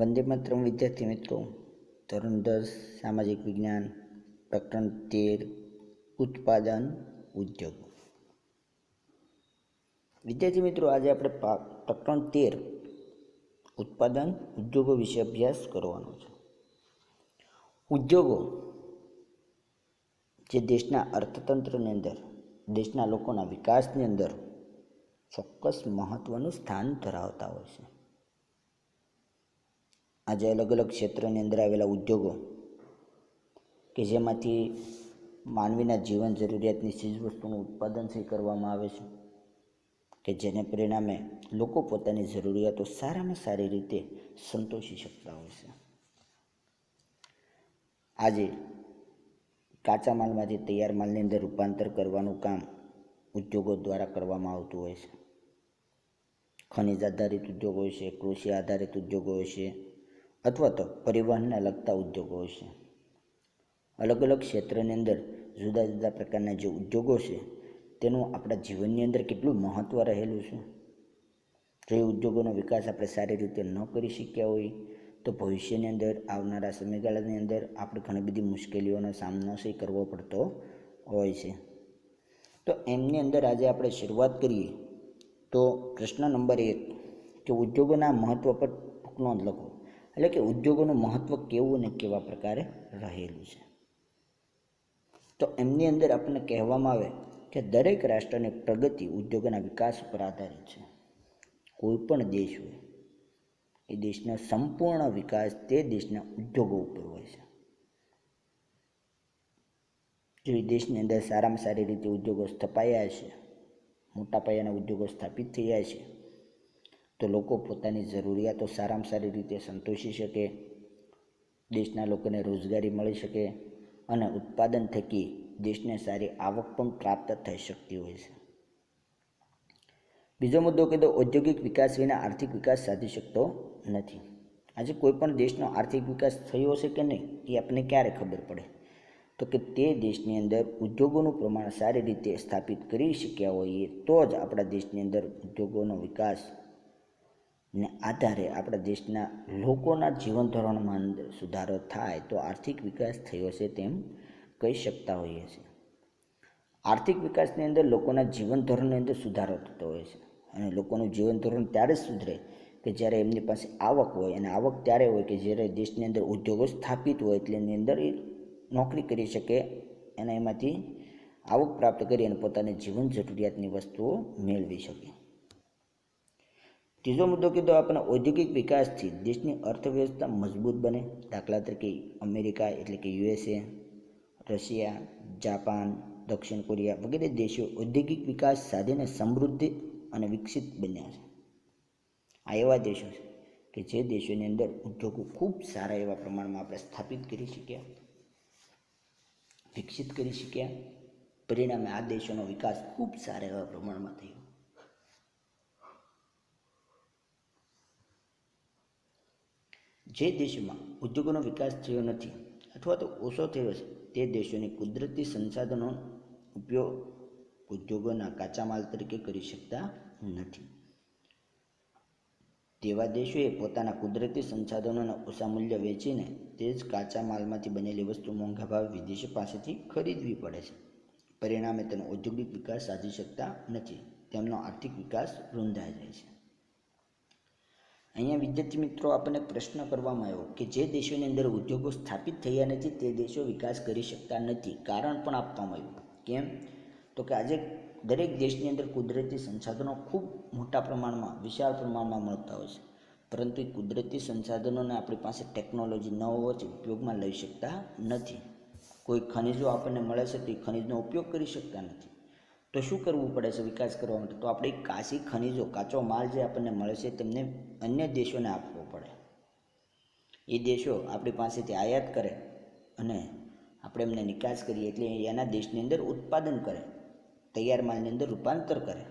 વંદે માતરમ વિદ્યાર્થી મિત્રો, ધોરણ દસ, સામાજિક વિજ્ઞાન, પ્રકરણ તેર, ઉત્પાદન, ઉદ્યોગ. વિદ્યાર્થી મિત્રો, આજે આપણે પ્રકરણ તેર, ઉત્પાદન, ઉદ્યોગો વિશે અભ્યાસ કરવાનો છે. ઉદ્યોગો, જે દેશના અર્થતંત્રની અંદર, દેશના લોકોના વિકાસની અંદર ચોક્કસ મહત્ત્વનું સ્થાન ધરાવતા હોય છે. આજે અલગ અલગ ક્ષેત્રની અંદર આવેલા ઉદ્યોગો કે જેમાંથી માનવીના જીવન જરૂરિયાતની ચીજવસ્તુનું ઉત્પાદન છે કરવામાં આવે છે, કે જેને પરિણામે લોકો પોતાની જરૂરિયાતો સારામાં સારી રીતે સંતોષી શકતા હોય છે. આજે કાચા માલમાંથી તૈયાર માલની અંદર રૂપાંતર કરવાનું કામ ઉદ્યોગો દ્વારા કરવામાં આવતું હોય છે. ખનિજ આધારિત ઉદ્યોગો હોય છે, કૃષિ આધારિત ઉદ્યોગો હોય છે અથવા તો પરિવહનને લગતા ઉદ્યોગો છે અલગ અલગ ક્ષેત્રની અંદર જુદા જુદા પ્રકારના જે ઉદ્યોગો છે, તેનું આપણા જીવનની અંદર કેટલું મહત્ત્વ રહેલું છે. જો એ ઉદ્યોગોનો વિકાસ આપણે સારી રીતે ન કરી શક્યા હોય, તો ભવિષ્યની અંદર, આવનારા સમયગાળાની અંદર આપણે ઘણી બધી મુશ્કેલીઓનો સામનો છે કરવો પડતો હોય છે. તો એમની અંદર આજે આપણે શરૂઆત કરીએ, તો પ્રશ્ન નંબર એક, કે ઉદ્યોગોના મહત્ત્વ પર નોંધ લખો. એટલે કે ઉદ્યોગોનું મહત્ત્વ કેવું અને કેવા પ્રકારે રહેલું છે. તો એમની અંદર આપણને કહેવામાં આવે કે દરેક રાષ્ટ્રની પ્રગતિ ઉદ્યોગોના વિકાસ ઉપર આધારિત છે. કોઈ પણ દેશ હોય, એ દેશનો સંપૂર્ણ વિકાસ તે દેશના ઉદ્યોગો ઉપર હોય છે. જો દેશની અંદર સારામાં સારી રીતે ઉદ્યોગો સ્થપાયા છે, મોટા પાયાના ઉદ્યોગો સ્થાપિત થયા છે તો લોકો પોતાની જરૂરિયાતો સારામાં સારી રીતે સંતોષી શકે, દેશના લોકોને રોજગારી મળી શકે અને ઉત્પાદન થકી દેશને સારી આવક પણ પ્રાપ્ત થઈ શકતી હોય છે. બીજો મુદ્દો કે તો ઔદ્યોગિક વિકાસ વિના આર્થિક વિકાસ સાધી શકતો નથી. આજે કોઈપણ દેશનો આર્થિક વિકાસ થયો છે કે નહીં એ આપણને ક્યારે ખબર પડે? તો કે તે દેશની અંદર ઉદ્યોગોનું પ્રમાણ સારી રીતે સ્થાપિત કરી શક્યા હોઈએ તો જ આપણા દેશની અંદર ઉદ્યોગોનો વિકાસ ને આધારે આપણા દેશના લોકોના જીવન ધોરણમાં સુધારો થાય તો આર્થિક વિકાસ થયો છે તેમ કહી શકતા હોઈએ છીએ. આર્થિક વિકાસની અંદર લોકોના જીવન ધોરણની અંદર સુધારો થતો હોય છે અને લોકોનું જીવન ધોરણ ત્યારે જ સુધરે કે જ્યારે એમની પાસે આવક હોય અને આવક ત્યારે હોય કે જ્યારે દેશની અંદર ઉદ્યોગો સ્થાપિત હોય એટલે એની અંદર એ નોકરી કરી શકે અને એમાંથી આવક પ્રાપ્ત કરી અને પોતાની જીવન જરૂરિયાતની વસ્તુઓ મેળવી શકે. ત્રીજો મુદ્દો કીધો આપણે ઔદ્યોગિક વિકાસથી દેશની અર્થવ્યવસ્થા મજબૂત બને. દાખલા તરીકે અમેરિકા એટલે કે યુએસએ, રશિયા, જાપાન, દક્ષિણ કોરિયા વગેરે દેશો ઔદ્યોગિક વિકાસ સાધીને સમૃદ્ધિ અને વિકસિત બન્યા છે. આ એવા દેશો છે કે જે દેશોની અંદર ઉદ્યોગો ખૂબ સારા એવા પ્રમાણમાં આપણે સ્થાપિત કરી શક્યા, વિકસિત કરી શક્યા. પરિણામે આ દેશોનો વિકાસ ખૂબ સારા એવા પ્રમાણમાં થયો. જે દેશોમાં ઉદ્યોગોનો વિકાસ થયો નથી અથવા તો ઓછો થયો છે, તે દેશોની કુદરતી સંસાધનો ઉપયોગ ઉદ્યોગોના કાચા માલ તરીકે કરી શકતા નથી. તેવા દેશોએ પોતાના કુદરતી સંસાધનોને ઓછા મૂલ્ય વેચીને તે જ કાચા માલમાંથી બનેલી વસ્તુ મોંઘા ભાવે વિદેશી પાસેથી ખરીદવી પડે છે. પરિણામે તેનો ઔદ્યોગિક વિકાસ સાધી શકતા નથી, તેમનો આર્થિક વિકાસ રૂંધાઈ જાય છે. અહીંયા વિદ્યાર્થી મિત્રો, આપણને પ્રશ્ન કરવામાં આવ્યો કે જે દેશોની અંદર ઉદ્યોગો સ્થાપિત થયા નથી, તે દેશો વિકાસ કરી શકતા નથી, કારણ પણ આપવામાં આવ્યું. કેમ? તો કે આજે દરેક દેશની અંદર કુદરતી સંસાધનો ખૂબ મોટા પ્રમાણમાં, વિશાળ પ્રમાણમાં મળતા હોય છે. પરંતુ કુદરતી સંસાધનોને આપણી પાસે ટેકનોલોજી ન હોવાથી ઉપયોગમાં લઈ શકતા નથી. કોઈ ખનિજો આપણને મળે છે, તો એ ખનિજનો ઉપયોગ કરી શકતા નથી. તો શું કરવું પડે છે વિકાસ કરવા માટે? તો આપણે કાશી ખનિજો, કાચો માલ જે આપણને મળે છે, તેમને અન્ય દેશોને આપવો પડે. એ દેશો આપણી પાસેથી આયાત કરે અને આપણે એમને નિકાસ કરીએ એટલે એના દેશની અંદર ઉત્પાદન કરે, તૈયાર માલની અંદર રૂપાંતર કરે.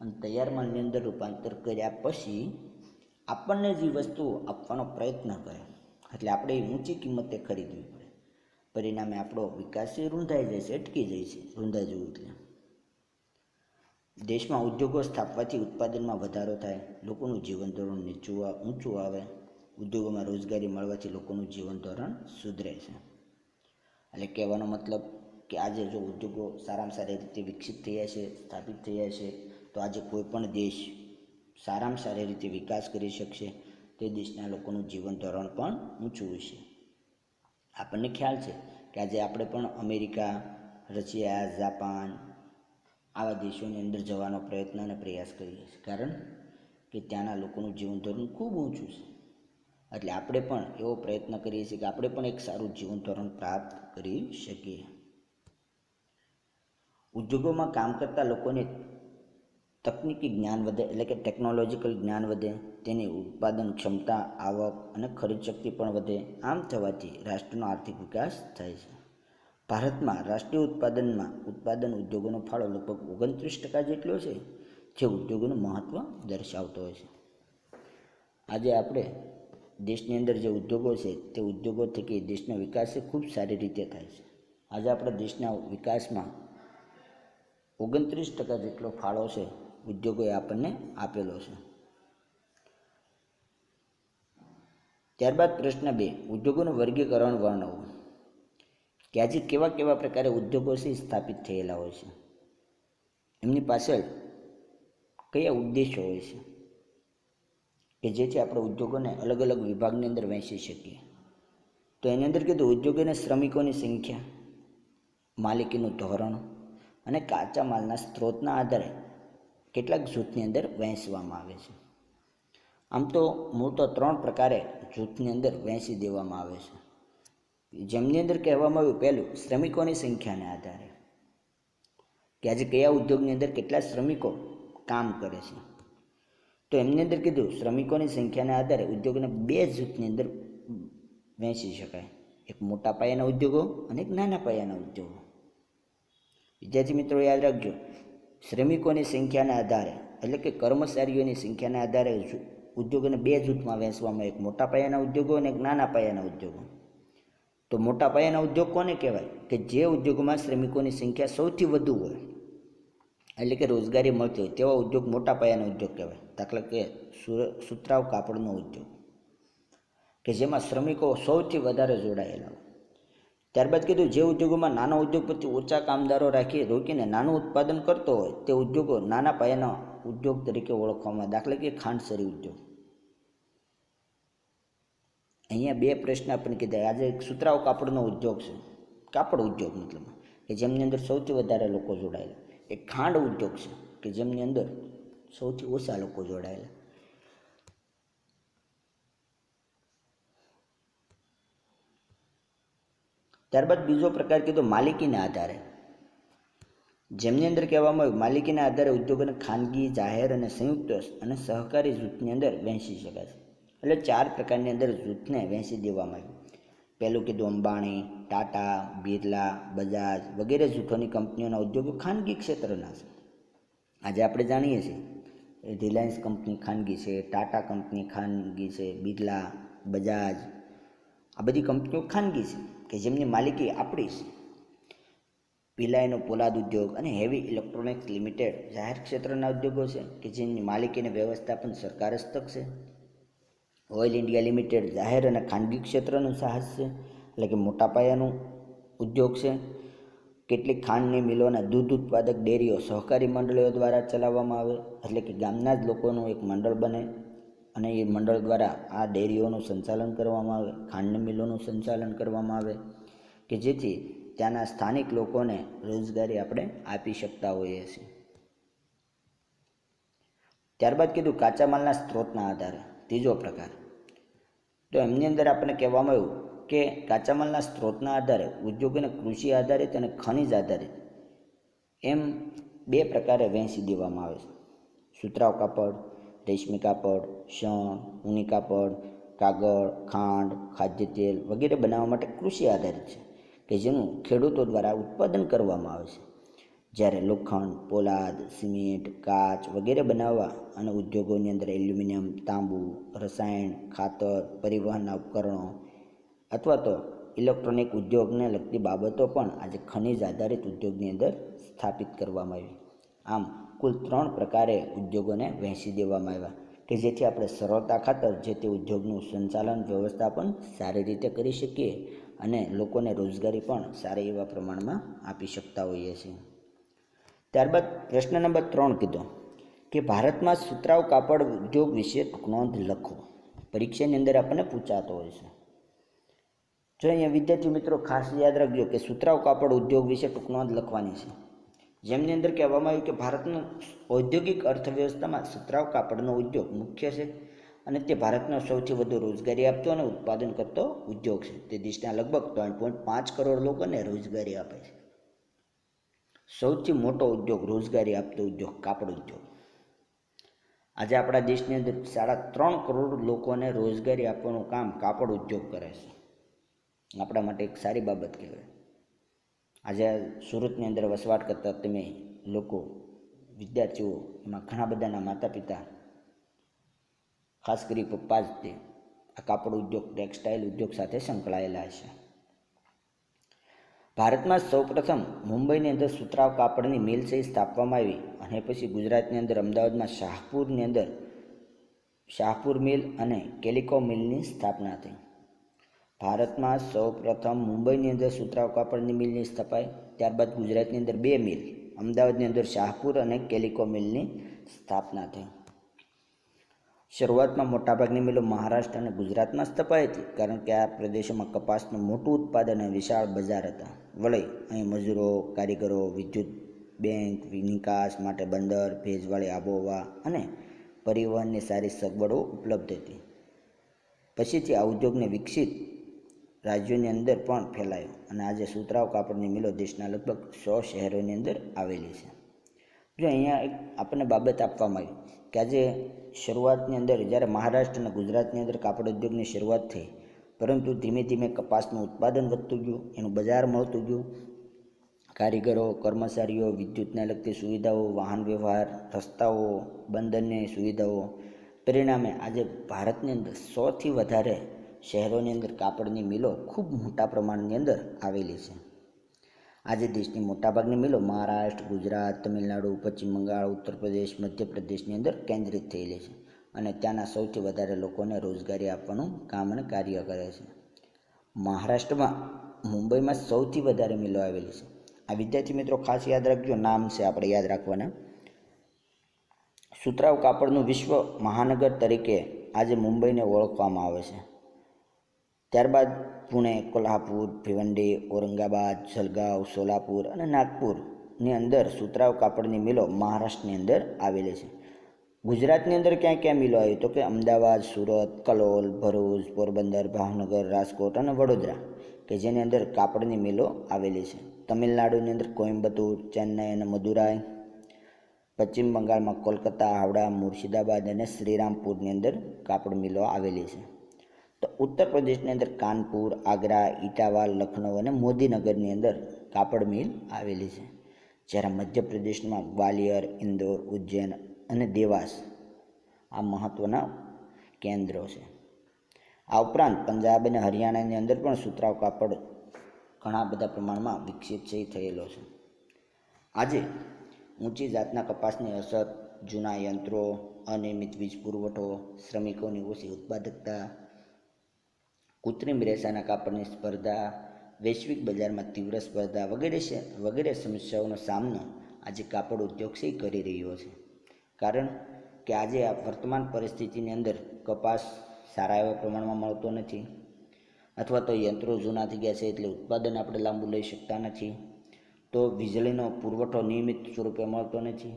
અને તૈયાર માલની અંદર રૂપાંતર કર્યા પછી આપણને જે વસ્તુ આપવાનો પ્રયત્ન કરે, એટલે આપણે એ ઊંચી કિંમતે ખરીદવી પડે. પરિણામે આપણો વિકાસ એ રૂંધાઈ જાય છે અટકી જાય છે રૂંધાઈ જવું એટલે. દેશમાં ઉદ્યોગો સ્થાપવાથી ઉત્પાદનમાં વધારો થાય, લોકોનું જીવન ધોરણ નીચું ઊંચું આવે, ઉદ્યોગોમાં રોજગારી મળવાથી લોકોનું જીવન ધોરણ સુધરે છે. એટલે કહેવાનો મતલબ કે આજે જો ઉદ્યોગો સારામાં સારી રીતે વિકસિત થયા છે, સ્થાપિત થયા છે, તો આજે કોઈ પણ દેશ સારામાં સારી રીતે વિકાસ કરી શકશે, તે દેશના લોકોનું જીવન ધોરણ પણ ઊંચું હશે. આપણને ખ્યાલ છે કે આજે આપણે પણ અમેરિકા, રશિયા, જાપાન આવા દેશોની અંદર જવાનો પ્રયત્ન અને પ્રયાસ કરીએ છીએ. કારણ કે ત્યાંના લોકોનું જીવન ધોરણ ખૂબ ઊંચું છે. એટલે આપણે પણ એવો પ્રયત્ન કરીએ છીએ કે આપણે પણ એક સારું જીવન ધોરણ પ્રાપ્ત કરી શકીએ. ઉદ્યોગોમાં કામ કરતા લોકોને તકનીકી જ્ઞાન વધે, એટલે કે ટેકનોલોજીકલ જ્ઞાન વધે, તેની ઉત્પાદન ક્ષમતા, આવક અને ખરીદ શક્તિ પણ વધે. આમ થવાથી રાષ્ટ્રનો આર્થિક વિકાસ થાય છે. ભારતમાં રાષ્ટ્રીય ઉત્પાદનમાં ઉત્પાદન ઉદ્યોગોનો ફાળો લગભગ ઓગણત્રીસ ટકા જેટલો છે, જે ઉદ્યોગોનું મહત્ત્વ દર્શાવતો હોય છે. આજે આપણે દેશની અંદર જે ઉદ્યોગો છે, તે ઉદ્યોગો થકી દેશનો વિકાસ એ ખૂબ સારી રીતે થાય છે. આજે આપણા દેશના વિકાસમાં ઓગણત્રીસ ટકા જેટલો ફાળો છે, ઉદ્યોગોએ આપણને આપેલો છે. ત્યારબાદ પ્રશ્ન બે, ઉદ્યોગોનું વર્ગીકરણ વર્ણવો. કે આજે કેવા કેવા પ્રકારે ઉદ્યોગો છે સ્થાપિત થયેલા હોય છે. એમની પાછળ કયા ઉદ્દેશો હોય છે? કે જેથી આપણે ઉદ્યોગોને અલગ અલગ વિભાગની અંદર વહેંચી શકીએ. તો એની અંદર કીધું ઉદ્યોગોને શ્રમિકોની સંખ્યા, માલિકીનું ધોરણ અને કાચા માલના સ્ત્રોતના આધારે કેટલાક જૂથની અંદર વહેંચવામાં આવે છે. આમ તો મૂળ તો ત્રણ પ્રકારે જૂથની અંદર વહેંચી દેવામાં આવે છે. જેમની અંદર કહેવામાં આવ્યું પહેલું, શ્રમિકોની સંખ્યાને આધારે. કે આજે કયા ઉદ્યોગની અંદર કેટલા શ્રમિકો કામ કરે છે. તો એમની અંદર કીધું, શ્રમિકોની સંખ્યાના આધારે ઉદ્યોગને બે જૂથની અંદર વહેંચી શકાય. એક મોટા પાયાના ઉદ્યોગો અને એક નાના પાયાના ઉદ્યોગો. વિદ્યાર્થી મિત્રો, યાદ રાખજો, શ્રમિકોની સંખ્યાના આધારે, એટલે કે કર્મચારીઓની સંખ્યાના આધારે ઉદ્યોગોને બે જૂથમાં વહેંચવામાં એક મોટા પાયાના ઉદ્યોગો અને એક નાના પાયાના ઉદ્યોગો. તો મોટા પાયાના ઉદ્યોગ કોને કહેવાય? કે જે ઉદ્યોગમાં શ્રમિકોની સંખ્યા સૌથી વધુ હોય, એટલે કે રોજગારી મળતી હોય, તેવા ઉદ્યોગ મોટા પાયાના ઉદ્યોગ કહેવાય. દાખલા કે સુતરાઉ કાપડનો ઉદ્યોગ, કે જેમાં શ્રમિકો સૌથી વધારે જોડાયેલા હોય. ત્યારબાદ કીધું, જે ઉદ્યોગોમાં નાના ઉદ્યોગપતિ ઓછા કામદારો રાખી, રોકીને નાનું ઉત્પાદન કરતો હોય, તે ઉદ્યોગો નાના પાયાના ઉદ્યોગ તરીકે ઓળખવામાં. દાખલા કે ખાંડસરી ઉદ્યોગ. અહીંયા બે પ્રશ્ન આપણને કીધા. આજે સુતરાઉ કાપડનો ઉદ્યોગ છે. કાપડ ઉદ્યોગ મતલબ. કે જેમની અંદર સૌથી વધારે લોકો જોડાયેલા. એક ખાંડ ઉદ્યોગ છે કે જેમની અંદર સૌથી ઓછા લોકો જોડાયેલા. ત્યારબાદ બીજો પ્રકાર કીધો માલિકીના આધારે. જેમની અંદર કહેવામાં આવ્યું, માલિકીના આધારે ઉદ્યોગોને ખાનગી, જાહેર અને સંયુક્ત અને સહકારી જૂથની અંદર વહેંચી શકાય છે. એટલે ચાર પ્રકારની અંદર જૂથને વહેંચી દેવામાં આવ્યું પહેલું કીધું અંબાણી, ટાટા, બિરલા, બજાજ વગેરે જૂથોની કંપનીઓના ઉદ્યોગો ખાનગી ક્ષેત્રના છે. આજે આપણે જાણીએ છીએ રિલાયન્સ કંપની ખાનગી છે, ટાટા કંપની ખાનગી છે, બિરલા, બજાજ આ બધી કંપનીઓ ખાનગી છે કે જેમની માલિકી આપણી છે. પિલાયનો પોલાદ ઉદ્યોગ અને હેવી ઇલેક્ટ્રોનિક્સ લિમિટેડ જાહેર ક્ષેત્રના ઉદ્યોગો છે કે જેની માલિકીને વ્યવસ્થાપન સરકાર હસ્તક છે. ઓઇલ ઇન્ડિયા લિમિટેડ જાહેર અને ખાનગી ક્ષેત્રનું સાહસ છે. એટલે કે મોટા પાયાનું ઉદ્યોગ છે. કેટલીક ખાંડની મિલોના દૂધ ઉત્પાદક ડેરીઓ સહકારી મંડળીઓ દ્વારા ચલાવવામાં આવે. એટલે કે ગામના જ લોકોનું એક મંડળ બને અને એ મંડળ દ્વારા આ ડેરીઓનું સંચાલન કરવામાં આવે ખાંડની મિલોનું સંચાલન કરવામાં આવે કે જેથી ત્યાંના સ્થાનિક લોકોને રોજગારી આપણે આપી શકતા હોઈએ છીએ. ત્યારબાદ કીધું કાચા માલના સ્ત્રોતના આધારે. ત્રીજો પ્રકાર. તો એમની અંદર આપણને કહેવામાં આવ્યું કે કાચા માલના સ્ત્રોતના આધારે ઉદ્યોગોને કૃષિ આધારિત અને ખનિજ આધારિત, એમ બે પ્રકારે વહેંચી દેવામાં આવે છે. સુતરાઉ કાપડ, રેશમી કાપડ, શણ, ઊની કાપડ, કાગળ, ખાંડ, ખાદ્ય તેલ વગેરે બનાવવા માટે કૃષિ આધારિત છે, કે જેનું ખેડૂતો દ્વારા ઉત્પાદન કરવામાં આવે છે. જ્યારે લોખંડ, પોલાદ, સિમેન્ટ, કાચ વગેરે બનાવવા અને ઉદ્યોગોની અંદર એલ્યુમિનિયમ, તાંબુ, રસાયણ, ખાતર, પરિવહનના ઉપકરણો અથવા તો ઇલેક્ટ્રોનિક ઉદ્યોગને લગતી બાબતો પણ આજે ખનિજ આધારિત ઉદ્યોગની અંદર સ્થાપિત કરવામાં આવી. આમ, કુલ ત્રણ પ્રકારે ઉદ્યોગોને વહેંચી દેવામાં આવ્યા કે જેથી આપણે સરળતા ખાતર જે તે ઉદ્યોગનું સંચાલન વ્યવસ્થાપન સારી રીતે કરી શકીએ અને લોકોને રોજગારી પણ સારા એવા પ્રમાણમાં આપી શકતા હોઈએ છીએ. ત્યારબાદ પ્રશ્ન નંબર ત્રણ કીધો કે ભારતમાં સુતરાઉ કાપડ ઉદ્યોગ વિશે નોંધ લખો. પરીક્ષાની અંદર આપણને પૂછાતો હોય છે. જો અહીંયા વિદ્યાર્થી મિત્રો ખાસ યાદ રાખજો કે સુતરાઉ કાપડ ઉદ્યોગ વિશે ટૂંક નોંધ લખવાની છે. જેમની અંદર કહેવામાં આવ્યું કે ભારતનું ઔદ્યોગિક અર્થવ્યવસ્થામાં સુતરાઉ કાપડનો ઉદ્યોગ મુખ્ય છે અને તે ભારતનો સૌથી વધુ રોજગારી આપતો અને ઉત્પાદન કરતો ઉદ્યોગ છે. તે દેશના લગભગ ત્રણ પોઈન્ટ પાંચ કરોડ લોકોને રોજગારી આપે છે. સૌથી મોટો ઉદ્યોગ, રોજગારી આપતો ઉદ્યોગ કાપડ ઉદ્યોગ. આજે આપણા દેશની અંદર સાડા ત્રણ કરોડ લોકોને રોજગારી આપવાનું કામ કાપડ ઉદ્યોગ કરે છે. આપણા માટે એક સારી બાબત કહેવાય. આજે સુરતની અંદર વસવાટ કરતા તમે લોકો, વિદ્યાર્થીઓ, એમાં ઘણા બધાના માતા પિતા ખાસ કરી પપ્પા જ તે, આ કાપડ ઉદ્યોગ, ટેક્સટાઇલ ઉદ્યોગ સાથે સંકળાયેલા છે. ભારતમાં સૌપ્રથમ મુંબઈની અંદર સુતરાવ કાપડની મિલ છે સ્થાપવામાં આવી અને પછી ગુજરાતની અંદર અમદાવાદમાં શાહપુરની અંદર શાહપુર મિલ અને કેલિકો મિલની સ્થાપના થઈ. ભારતમાં સૌપ્રથમ મુંબઈની અંદર સુતરાવ કાપડની મિલની સ્થપાઈ, ત્યારબાદ ગુજરાતની અંદર બે મિલ, અમદાવાદની અંદર શાહપુર અને કેલિકો મિલની સ્થાપના થઈ. શરૂઆતમાં મોટાભાગની મિલો મહારાષ્ટ્ર અને ગુજરાતમાં સ્થપાઈ હતી, કારણ કે આ પ્રદેશોમાં કપાસનું મોટું ઉત્પાદન અને વિશાળ બજાર હતા. વળી, અહીં મજૂરો, કારીગરો, વિદ્યુત બેંક નિકાસ માટે બંદર, ભેજવાળી આબોહવા અને પરિવહનની સારી સગવડો ઉપલબ્ધ હતી. પછીથી આ ઉદ્યોગને વિકસિત રાજ્યોની અંદર પણ ફેલાયો અને આજે સુતરાવ કાપડની મિલો દેશના લગભગ સો શહેરોની અંદર આવેલી છે. જો અહીંયા એક આપણને બાબત આપવામાં આવી કે આજે શરૂઆતની અંદર જ્યારે મહારાષ્ટ્ર અને ગુજરાતની અંદર કાપડ ઉદ્યોગની શરૂઆત થઈ, પરંતુ ધીમે ધીમે કપાસનું ઉત્પાદન વધતું ગયું, એનું બજાર મળતું ગયું. કારીગરો, કર્મચારીઓ, વિદ્યુતને લગતી સુવિધાઓ, વાહન વ્યવહાર, રસ્તાઓ, બંદરની સુવિધાઓ, પરિણામે આજે ભારતની અંદર સૌથી વધારે શહેરોની અંદર કાપડની મિલો ખૂબ મોટા પ્રમાણની અંદર આવેલી છે. આજે દેશની મોટાભાગની મિલો મહારાષ્ટ્ર, ગુજરાત, તમિલનાડુ, પશ્ચિમ બંગાળ, ઉત્તર પ્રદેશ, મધ્યપ્રદેશની અંદર કેન્દ્રિત થયેલી છે અને ત્યાંના સૌથી વધારે લોકોને રોજગારી આપવાનું કામ અને કાર્ય કરે છે. મહારાષ્ટ્રમાં મુંબઈમાં સૌથી વધારે મિલો આવેલી છે. આ વિદ્યાર્થી મિત્રો ખાસ યાદ રાખજો, નામ છે આપણે યાદ રાખવાના. સુતરાવ કાપડનું વિશ્વ મહાનગર તરીકે આજે મુંબઈને ઓળખવામાં આવે છે. ત્યારબાદ પુણે, કોલ્હાપુર, ભિવંડી, ઔરંગાબાદ જલગાંવ સોલાપુર અને નાગપુરની અંદર સુતરાવ કાપડની મિલો મહારાષ્ટ્રની અંદર આવેલી છે. ગુજરાતની અંદર ક્યાં ક્યાં મિલો આવી? તો કે અમદાવાદ, સુરત, કલોલ, ભરૂચ, પોરબંદર, ભાવનગર, રાજકોટ અને વડોદરા, કે જેની અંદર કાપડની મિલો આવેલી છે. તમિલનાડુની અંદર કોઇમ્બતુર, ચેન્નઈ અને મદુરાઈ. પશ્ચિમ બંગાળમાં કોલકાતા, હાવડા, મુર્શિદાબાદ અને શ્રીરામપુરની અંદર કાપડ મિલો આવેલી છે. તો ઉત્તર પ્રદેશની અંદર કાનપુર, આગ્રા ઇટાવા લખનઉ અને મોદીનગરની અંદર કાપડ મિલ આવેલી છે. જ્યારે મધ્યપ્રદેશમાં ગ્વાલિયર, ઇન્દોર, ઉજ્જૈન અને દેવાસ આ મહત્ત્વના કેન્દ્રો છે. આ ઉપરાંત પંજાબ અને હરિયાણાની અંદર પણ સુતરાવ કાપડ ઘણા બધા પ્રમાણમાં વિકસિત છે થયેલો છે. આજે ઊંચી જાતના કપાસની અસર જૂના યંત્રો, અનિયમિત વીજ પુરવઠો, શ્રમિકોની ઓછી ઉત્પાદકતા કૃત્રિમ રેસાના કાપડની સ્પર્ધા, વૈશ્વિક બજારમાં તીવ્ર સ્પર્ધા વગેરે વગેરે સમસ્યાઓનો સામનો આજે કાપડ ઉદ્યોગ છે કરી રહ્યો છે. કારણ કે આજે આ વર્તમાન પરિસ્થિતિની અંદર કપાસ સારા એવા પ્રમાણમાં મળતો નથી અથવા તો યંત્રો જૂના થઈ ગયા છે એટલે ઉત્પાદન આપણે લાંબુ લઈ શકતા નથી. તો વીજળીનો પુરવઠો નિયમિત સ્વરૂપે મળતો નથી.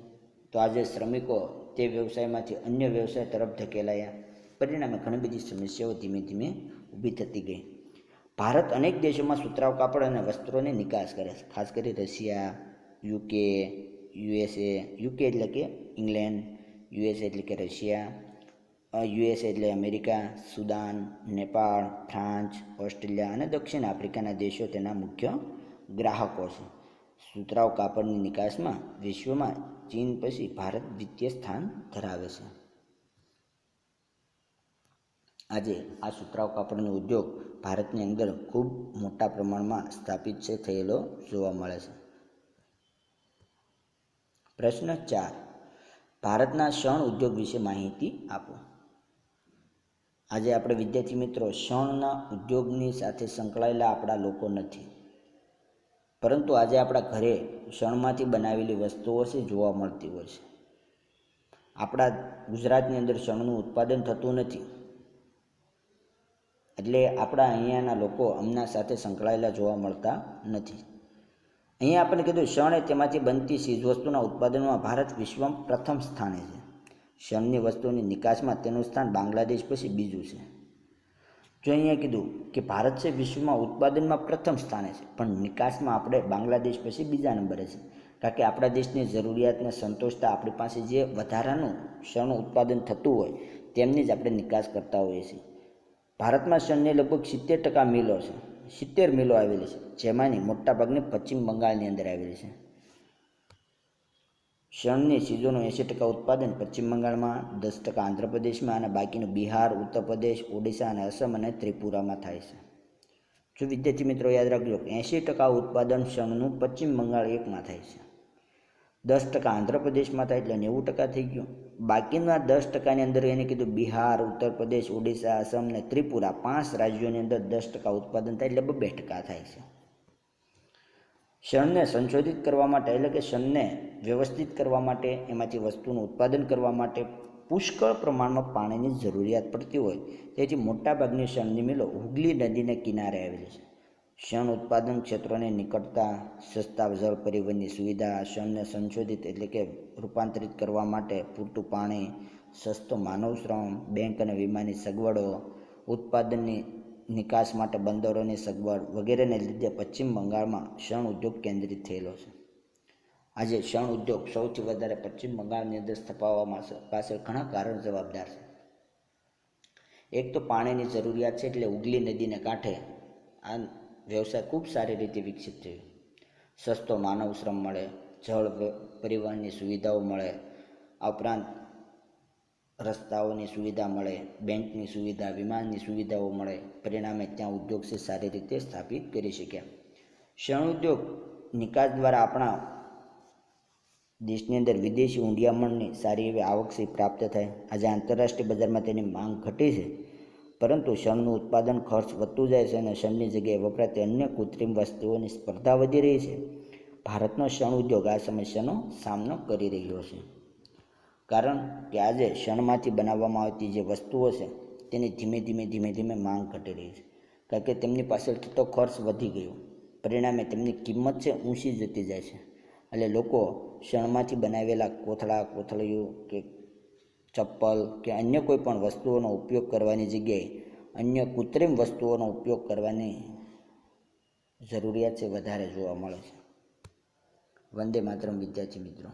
તો આજે શ્રમિકો તે વ્યવસાયમાંથી અન્ય વ્યવસાય તરફ ધકેલાયા. પરિણામે ઘણી બધી સમસ્યાઓ ધીમે ધીમે ઊભી થતી ગઈ. ભારત અનેક દેશોમાં સુતરાવ કાપડ અને વસ્ત્રોની નિકાસ કરે છે. ખાસ કરી રશિયા, યુકે, યુએસએ, યુકે એટલે કે ઇંગ્લેન્ડ, યુએસએ એટલે કે રશિયા યુએસએ એટલે America, Sudan, Nepal France Australia અને દક્ષિણ આફ્રિકાના દેશો તેના મુખ્ય ગ્રાહકો છે. સુતરાવ કાપડની નિકાસમાં વિશ્વમાં ચીન પછી ભારત દ્વિતીય સ્થાન ધરાવે છે. આજે આ સુતરાઉ કાપડનો ઉદ્યોગ ભારતની અંદર ખૂબ મોટા પ્રમાણમાં સ્થાપિત છે, થયેલો જોવા મળે છે. પ્રશ્ન ચાર. ભારતના શણ ઉદ્યોગ વિશે માહિતી આપો. આજે આપણે વિદ્યાર્થી મિત્રો શણના ઉદ્યોગની સાથે સંકળાયેલા આપણા લોકો નથી. પરંતુ આજે આપણા ઘરે શણમાંથી બનાવેલી વસ્તુઓ છે, જોવા મળતી હોય છે. આપણા ગુજરાતની અંદર શણનું ઉત્પાદન થતું નથી. એટલે આપણા અહીંયાના લોકો હમણાં સાથે સંકળાયેલા જોવા મળતા નથી. અહીંયા આપણે કીધું શણ એ તેમાંથી બનતી ચીજવસ્તુના ઉત્પાદનમાં ભારત વિશ્વમાં પ્રથમ સ્થાને છે. શણની વસ્તુની નિકાસમાં તેનું સ્થાન બાંગ્લાદેશ પછી બીજું છે. જો અહીંયા કીધું કે ભારત છે વિશ્વમાં ઉત્પાદનમાં પ્રથમ સ્થાને છે, પણ નિકાસમાં આપણે બાંગ્લાદેશ પછી બીજા નંબરે છે. કારણ કે આપણા દેશની જરૂરિયાતને સંતોષતા આપણી પાસે જે વધારાનું શણનું ઉત્પાદન થતું હોય, તેમની જ આપણે નિકાસ કરતા હોઈએ છીએ. ભારતમાં શણની લગભગ સિત્તેર ટકા મિલો છે. સિત્તેર મિલો આવેલી છે. જેમાંની મોટાભાગની પશ્ચિમ બંગાળની અંદર આવેલી છે. શણની ચીજોનું એંસી ટકા ઉત્પાદન પશ્ચિમ બંગાળમાં, દસ ટકા આંધ્રપ્રદેશમાં અને બાકીનું બિહાર, ઉત્તર પ્રદેશ, ઓડિશા અને અસમ અને ત્રિપુરામાં થાય છે. જો વિદ્યાર્થી મિત્રો યાદ રાખજો એંશી ટકા ઉત્પાદન શણનું પશ્ચિમ બંગાળ એકમાં થાય છે. દસ ટકા આંધ્રપ્રદેશમાં થાય એટલે નેવું ટકા થઈ ગયું. બાકીના દસ ટકાની અંદર એને કીધું બિહાર, ઉત્તર પ્રદેશ, ઓડિશા, આસામ ને ત્રિપુરા પાંચ રાજ્યોની અંદર દસ ટકા ઉત્પાદન થાય એટલે બબે ટકા થાય છે. શણને સંશોધિત કરવા માટે એટલે કે શણને વ્યવસ્થિત કરવા માટે, એમાંથી વસ્તુનું ઉત્પાદન કરવા માટે પુષ્કળ પ્રમાણમાં પાણીની જરૂરિયાત પડતી હોય. તેથી મોટાભાગની શણની મિલો હુગલી નદીને કિનારે આવેલી છે. શણ ઉત્પાદન ક્ષેત્રોને નિકટતા, સસ્તા જળ પરિવહનની સુવિધા શણને સંશોધિત એટલે કે રૂપાંતરિત કરવા માટે પૂરતું પાણી, સસ્તો માનવ શ્રમ, બેંક અને વીમાની સગવડો, ઉત્પાદનની નિકાસ માટે બંદરોની સગવડ વગેરેને લીધે પશ્ચિમ બંગાળમાં શણ ઉદ્યોગ કેન્દ્રિત થયેલો છે. આજે શણ ઉદ્યોગ સૌથી વધારે પશ્ચિમ બંગાળની અંદર સ્થપાવવામાં પાછળ ઘણા કારણ જવાબદાર છે. એક તો પાણીની જરૂરિયાત છે એટલે ઉગલી નદીને કાંઠે આ વ્યવસાય ખૂબ સારી રીતે વિકસિત થયો. સસ્તો માનવ શ્રમ મળે, જળ પરિવહનની સુવિધાઓ મળે આ ઉપરાંત રસ્તાઓની સુવિધા મળે, બેંકની સુવિધા, વિમાનની સુવિધાઓ મળે, પરિણામે ત્યાં ઉદ્યોગ છે સારી રીતે સ્થાપિત કરી શક્યા. શણ ઉદ્યોગ નિકાસ દ્વારા આપણા દેશની અંદર વિદેશી ઊંડિયામણની સારી એવી આવક પ્રાપ્ત થાય. આજે આંતરરાષ્ટ્રીય બજારમાં તેની માંગ ઘટી છે. પરંતુ શણનું ઉત્પાદન ખર્ચ વધતું જાય છે અને શણની જગ્યાએ વપરાતી અન્ય કૃત્રિમ વસ્તુઓની સ્પર્ધા વધી રહી છે. ભારતનો શણ ઉદ્યોગ આ સમસ્યાનો સામનો કરી રહ્યો છે. કારણ કે આજે શણમાંથી બનાવવામાં આવતી જે વસ્તુઓ છે, તેની ધીમે ધીમે ધીમે ધીમે માંગ ઘટી રહી છે. કારણ કે તેમની પાસે થતો ખર્ચ વધી ગયો. પરિણામે તેમની કિંમત છે ઊંચી જતી જાય છે. એટલે લોકો શણમાંથી બનાવેલા કોથળા, કોથળીઓ કે ચપ્પલ કે અન્ય કોઈ પણ વસ્તુઓનો ઉપયોગ કરવાની જગ્યાએ અન્ય કૃત્રિમ વસ્તુઓનો ઉપયોગ કરવાની જરૂરિયાત છે, વધારે જોવા મળે છે. વંદે માતરમ, વિદ્યાર્થી મિત્રો.